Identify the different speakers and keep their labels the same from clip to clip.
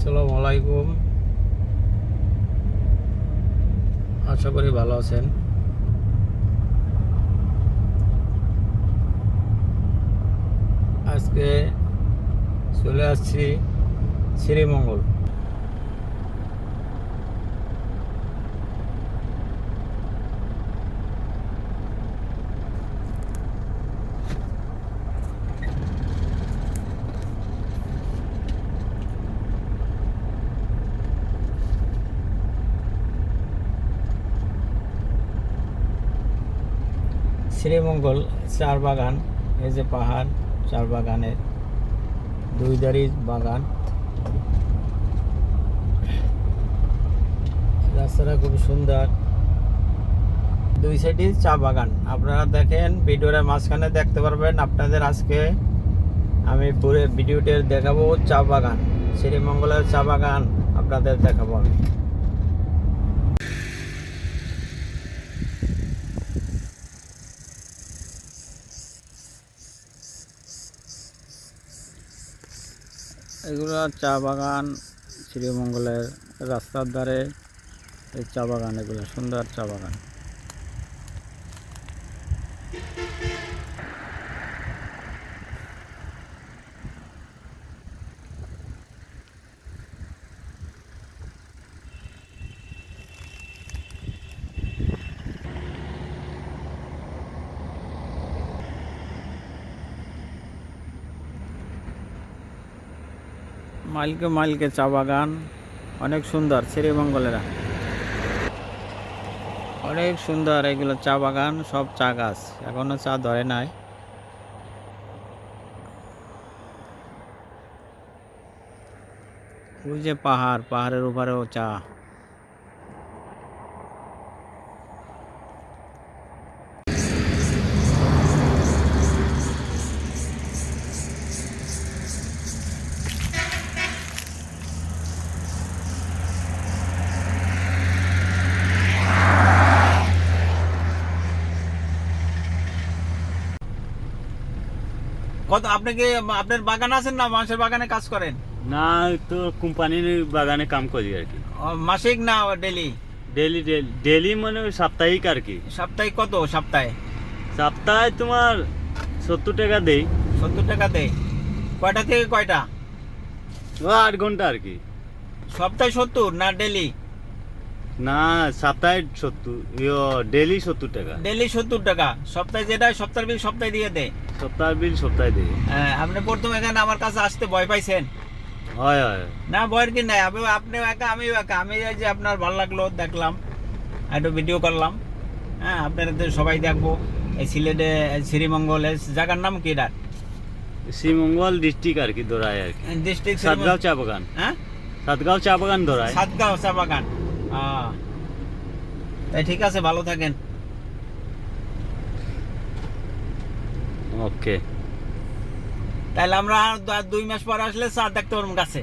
Speaker 1: আসসালামু আলাইকুম আশা করি ভালো আছেন। আজকে চলে আসছি শ্রীমঙ্গল। শ্রীমঙ্গল চার বাগান, এই যে পাহাড়, চার বাগানের দুই ধারি বাগান। রাস্তাটা খুব সুন্দর। দুই সাইডে চা বাগান। আপনারা দেখেন, ভিডিওর মাঝখানে দেখতে পারবেন আপনাদের আজকে আমি পুরো ভিডিওতে দেখাবো চা বাগান, শ্রীমঙ্গলের চা বাগান আপনাদের দেখাবো আমি। এগুলো চা বাগান শ্রীমঙ্গলের রাস্তার ধারে এই চা বাগান এগুলো সুন্দর চা বাগান। মাইলকে মালকে চা বাগান, অনেক সুন্দর শ্রীমঙ্গলেরা অনেক সুন্দর এগুলো চা বাগান, সব চা গাছ এখনও চা ধরে নাই। ওই যে পাহাড়, পাহাড়ের উপরেও চা। কত আপনি কি আপনার বাগান আছেন না মানুষের বাগানে কাজ করেন?
Speaker 2: না তো কোম্পানির বাগানে কাম করি আর কি।
Speaker 1: মাসিক না ডেলি
Speaker 2: ডেলি ডেলি মানে সাপ্তাহিক আর কি।
Speaker 1: সাপ্তাহিক কত সপ্তাহে?
Speaker 2: সপ্তাহে তোমার সত্তর টাকা দেই।
Speaker 1: সত্তর টাকা দেয় কয়টা থেকে কয়টা?
Speaker 2: আট ঘণ্টা আর কি।
Speaker 1: সপ্তাহে সত্তর না ডেলি
Speaker 2: না সপ্তাহে সত্তর ডেলি সত্তর টাকা।
Speaker 1: ডেলি সত্তর টাকা। সপ্তাহে যেটা সপ্তাহের বিল সপ্তাহে দিয়ে দেয়।
Speaker 2: সপ্তাহ বিল সপ্তাহে দেই।
Speaker 1: হ্যাঁ, আপনি প্রথম এখানে আমার কাছে আসতে ভয় পাইছেন।
Speaker 2: হয় হয়।
Speaker 1: না ভয়ের কি নাই আমি আপনিও একা আমিও একা। আমি এই যে আপনার ভালো লাগল দেখলাম। একটু ভিডিও করলাম। হ্যাঁ আপনারা তো সবাই দেখব। এই সিলেটে শ্রীমঙ্গল জায়গার নাম কি এটা?
Speaker 2: শ্রীমঙ্গল ডিস্ট্রিক্ট আর কি দোরায় আর কি।
Speaker 1: ডিস্ট্রিক্ট
Speaker 2: সাতগাঁও চা বাগান।
Speaker 1: হ্যাঁ?
Speaker 2: সাতগাঁও চা বাগান দোরায়
Speaker 1: সাতগাঁও চা বাগান। তাই ঠিক আছে ভালো থাকেন।
Speaker 2: ওকে।
Speaker 1: তাহলে আমরা আর দুই মাস পরে আসলে চা দেখতে পারব গাছে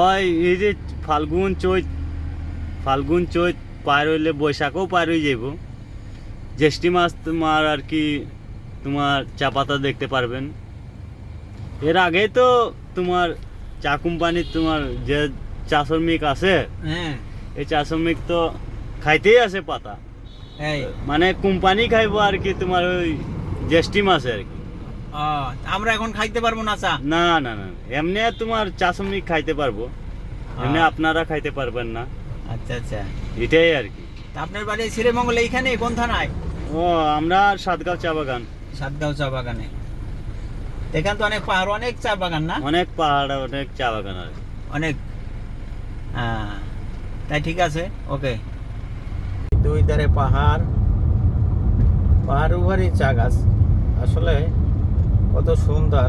Speaker 2: ওই এই যে ফাল্গুন চৈত ফাল্গুন চৈত পার হইলে বৈশাখও পার হয়ে যাইব। জ্যৈষ্ঠী মাস তোমার আর কি তোমার চা পাতা দেখতে পারবেন। এর আগে তো তোমার চা কোম্পানির তোমার যে চা শ্রমিক আছে
Speaker 1: হ্যাঁ।
Speaker 2: এই চা শ্রমিক তো খাইতেই আছে পাতা। মানে কোম্পানি খাইবো আর কি তোমার ওই জ্যৈষ্ঠী মাসে আর কি।
Speaker 1: আমরা এখন খাইতে পারব না চা
Speaker 2: না না না এমনি তোমার চা শ্রমিক খাইতে পারব। এমনি আপনারা খাইতে পারবেন না।
Speaker 1: আচ্ছা আচ্ছা।
Speaker 2: এটাই আর কি।
Speaker 1: আপনার বাড়ি শ্রীমঙ্গল এইখানে কোন থানায়?
Speaker 2: ও আমরা সাতগাঁও চা বাগান।
Speaker 1: সাতগাঁও চা বাগানে। এখান তো অনেক পাহাড় অনেক চা বাগান না?
Speaker 2: অনেক পাহাড় অনেক চা বাগান আছে
Speaker 1: অনেক। হ্যাঁ তাই ঠিক আছে ওকে। দুই ধারে পাহাড়। পাহাড় উপরই চা গাছ। আসলে কত সুন্দর।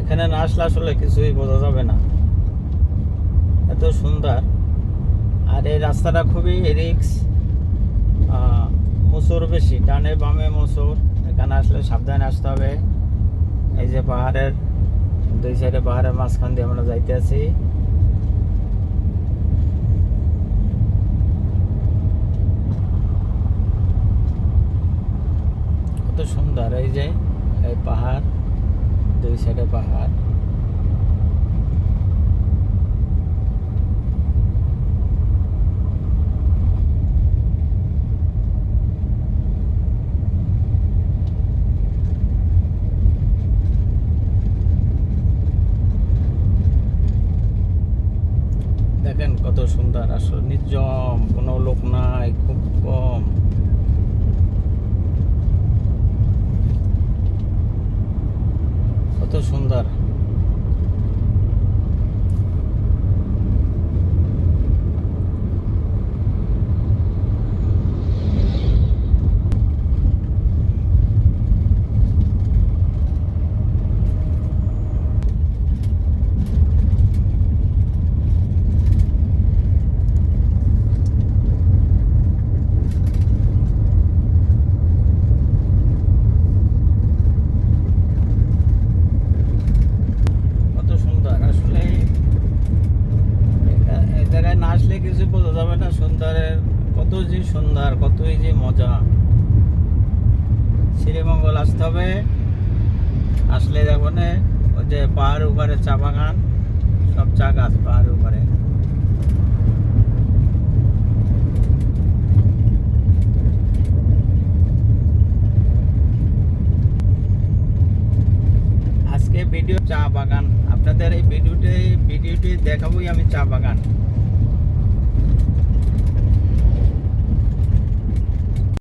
Speaker 1: এখানে না আসলে আসলে কিছুই বোঝা যাবে না। এত সুন্দর। আর এই রাস্তাটা খুবই রিক্স মুসুর বেশি, ডানে বামে মুসুর। এখানে আসলে সাবধানে আসতে হবে। এই যে পাহাড়ের, দুই সাইডে পাহাড়ের মাঝখান দিয়ে আমরা যাইতে আছি এত সুন্দর, এই যে, এই পাহাড়, দুই সাইডে পাহাড়। দেখেন কত সুন্দর, আসলে নির্জম, কোনো লোক নাই, খুব কম। সুন্দর কত সুন্দর আসলে এটা- এই জায়গায় না আসলে কিছু বোঝা যাবে না সুন্দরের কত যে সুন্দর কতই যে মজা। শ্রীমঙ্গল আসতে হবে। আসলে দেখবেন ওই যে পাহাড়ের উপরে চা বাগান, সব চা গাছ পাহাড়ের উপরে। আজকে ভিডিও চা বাগান। আপনাদের এই ভিডিওতে ভিডিওটি দেখাবোই আমি চা বাগান।